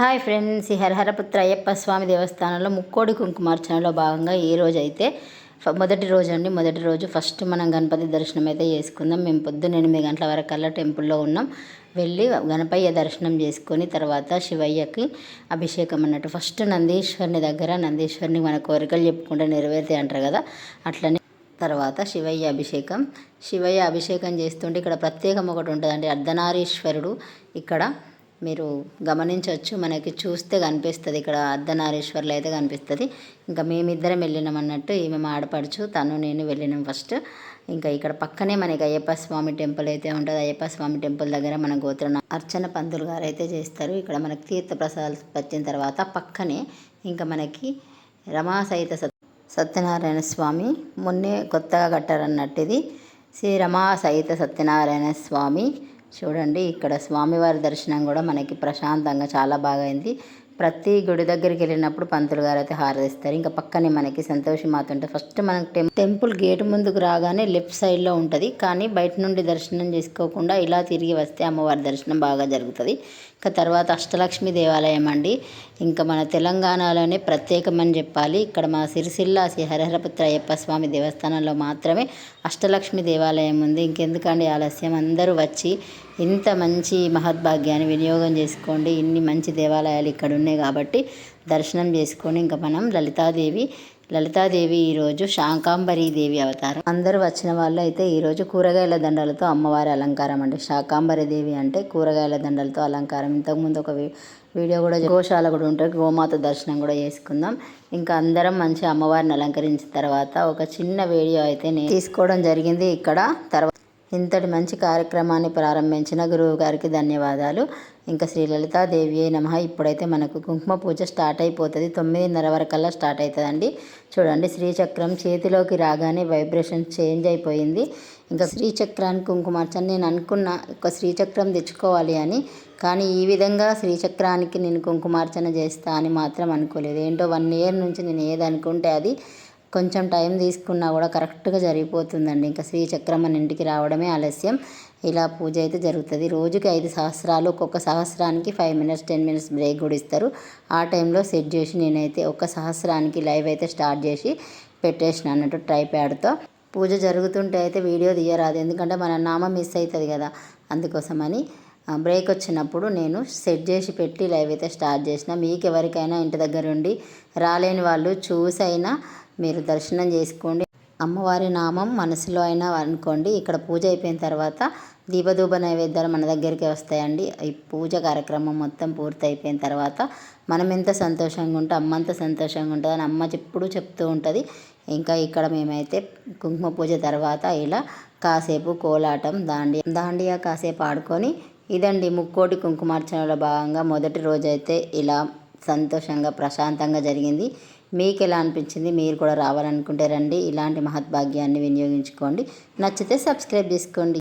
Hi friends ఈ హరహరపుత్ర అయ్యప్ప స్వామి దేవస్థానంలో ముక్కోడి కుంకుమార్చనలో భాగంగా ఈ రోజు అయితే మొదటి రోజు అండి మొదటి రోజు ఫస్ట్ మనం గణపతి దర్శనం అయితే చేసుకుందాం. మేము పొద్దున్న ఎనిమిది గంటల వరకల్లా టెంపుల్లో ఉన్నాం. వెళ్ళి గణపయ్య దర్శనం చేసుకొని తర్వాత శివయ్యకి అభిషేకం అన్నట్టు. ఫస్ట్ నందీశ్వరుని దగ్గర నందీశ్వరుని మన కోరికలు చెప్పుకుంటే నెరవేరుతాయి అంటారు కదా అట్లనే తర్వాత శివయ్య అభిషేకం. శివయ్య అభిషేకం చేస్తుంటే ఇక్కడ ప్రత్యేకం ఒకటి ఉంటుందండి. అర్ధనారీశ్వరుడు ఇక్కడ మీరు గమనించవచ్చు మనకి చూస్తే కనిపిస్తుంది. ఇక్కడ అర్ధనారీశ్వర్లు అయితే కనిపిస్తుంది. ఇంకా మేమిద్దరం వెళ్ళినాం అన్నట్టు ఈమె ఆడపడుచు తను నేను వెళ్ళినాం ఫస్ట్. ఇంకా ఇక్కడ పక్కనే మనకి అయ్యప్ప స్వామి టెంపుల్ అయితే ఉంటుంది. అయ్యప్ప స్వామి టెంపుల్ దగ్గర మన గోత్ర అర్చన పంతులు గారు అయితే చేస్తారు. ఇక్కడ మనకి తీర్థ ప్రసాదాలు వచ్చిన తర్వాత పక్కనే ఇంకా మనకి రమా సహిత సత్ సత్యనారాయణ స్వామి మొన్నే కొత్తగా కట్టారన్నట్టు ఇది. శ్రీ రమా సహిత సత్యనారాయణ స్వామి చూడండి ఇక్కడ స్వామివారి దర్శనం కూడా మనకి ప్రశాంతంగా చాలా బాగా అయింది. ప్రతి గుడి దగ్గరికి వెళ్ళినప్పుడు పంతులు గారు అయితే హారతిస్తారు. ఇంకా పక్కనే మనకి సంతోషి మాత ఉంటుంది ఫస్ట్ మనకి టెం టెంపుల్ గేట్ ముందుకు రాగానే లెఫ్ట్ సైడ్లో ఉంటుంది. కానీ బయట నుండి దర్శనం చేసుకోకుండా ఇలా తిరిగి వస్తే అమ్మవారి దర్శనం బాగా జరుగుతుంది. ఇంకా తర్వాత అష్టలక్ష్మి దేవాలయం అండి. ఇంకా మన తెలంగాణలోనే ప్రత్యేకమని చెప్పాలి. ఇక్కడ మా సిరిసిల్ల శ్రీ హరిహరపుత్ర అయ్యప్ప స్వామి దేవస్థానంలో మాత్రమే అష్టలక్ష్మి దేవాలయం ఉంది. ఇంకెందుకండి ఆలస్యం? అందరూ వచ్చి ఇంత మంచి మహద్భాగ్యాన్ని వినియోగం చేసుకోండి. ఇన్ని మంచి దేవాలయాలు ఇక్కడ ఉన్నాయి. కాబట్టి దర్శనం చేసుకొని ఇంకా మనం లలితాదేవి లలితాదేవి ఈరోజు శాకాంబరి దేవి అవతారం. అందరూ వచ్చిన వాళ్ళు అయితే ఈరోజు కూరగాయల దండలతో అమ్మవారి అలంకారం అండి. శాకాంబరి దేవి అంటే కూరగాయల దండలతో అలంకారం. ఇంతకుముందు ఒక వీడియో కూడా గోశాల కూడా ఉంటుంది గోమాత దర్శనం కూడా చేసుకుందాం. ఇంకా అందరం మంచి అమ్మవారిని అలంకరించిన తర్వాత ఒక చిన్న వీడియో అయితే నేను తీసుకోవడం జరిగింది. ఇక్కడ తర్వాత ఇంతటి మంచి కార్యక్రమాన్ని ప్రారంభించిన గురువు గారికి ధన్యవాదాలు. ఇంకా శ్రీ లలితాదేవి నమ. ఇప్పుడైతే మనకు కుంకుమ పూజ స్టార్ట్ అయిపోతుంది. తొమ్మిదిన్నర వరకల్లా స్టార్ట్ అవుతుందండి చూడండి శ్రీచక్రం చేతిలోకి రాగానే వైబ్రేషన్ చేంజ్ అయిపోయింది. ఇంకా శ్రీచక్రాన్ని కుంకుమార్చన నేను అనుకున్న ఒక శ్రీచక్రం తెచ్చుకోవాలి అని. కానీ ఈ విధంగా శ్రీచక్రానికి నేను కుంకుమార్చన చేస్తా అని మాత్రం అనుకోలేదు. ఏంటో వన్ ఇయర్ నుంచి నేను ఏది అనుకుంటే అది కొంచెం టైం తీసుకున్నా కూడా కరెక్ట్గా జరిగిపోతుందండి. ఇంకా శ్రీచక్రం మన ఇంటికి రావడమే ఆలస్యం. ఇలా పూజ అయితే జరుగుతుంది. రోజుకి ఐదు సహస్రాలు ఒక్కొక్క సహస్రానికి five minutes ten minutes break కూడా ఇస్తారు. ఆ టైంలో సెట్ చేసి నేనైతే ఒక సహస్రానికి లైవ్ అయితే స్టార్ట్ చేసి పెట్టేసిన అన్నట్టు ట్రైప్యాడ్తో. పూజ జరుగుతుంటే అయితే వీడియో తీయరాదు. ఎందుకంటే మన నామ మిస్ అవుతుంది కదా. అందుకోసమని బ్రేక్ వచ్చినప్పుడు నేను సెట్ చేసి పెట్టి లైవ్ అయితే స్టార్ట్ చేసిన. మీకు ఎవరికైనా ఇంటి దగ్గర ఉండి రాలేని వాళ్ళు చూసైనా మీరు దర్శనం చేసుకోండి. అమ్మవారి నామం మనసులో అయినా అనుకోండి. ఇక్కడ పూజ అయిపోయిన తర్వాత దీపధూప నైవేద్యాలు మన దగ్గరికి వస్తాయండి. ఈ పూజ కార్యక్రమం మొత్తం పూర్తి అయిపోయిన తర్వాత మనం ఎంత సంతోషంగా ఉంటే అమ్మ అంత సంతోషంగా ఉంటుంది అని అమ్మ ఎప్పుడూ చెప్తూ ఉంటుంది. ఇంకా ఇక్కడ మేమైతే కుంకుమ పూజ తర్వాత ఇలా కాసేపు కోలాటం దాండియా దాండియా కాసేపు ఆడుకొని ఇదండి ముక్కోటి కుంకుమార్చనలో భాగంగా మొదటి రోజైతే ఇలా సంతోషంగా ప్రశాంతంగా జరిగింది. మీకు ఎలా అనిపించింది? మీరు కూడా రావాలనుకుంటే రండి. ఇలాంటి మహద్భాగ్యాన్ని వినియోగించుకోండి. నచ్చితే సబ్స్క్రైబ్ చేసుకోండి.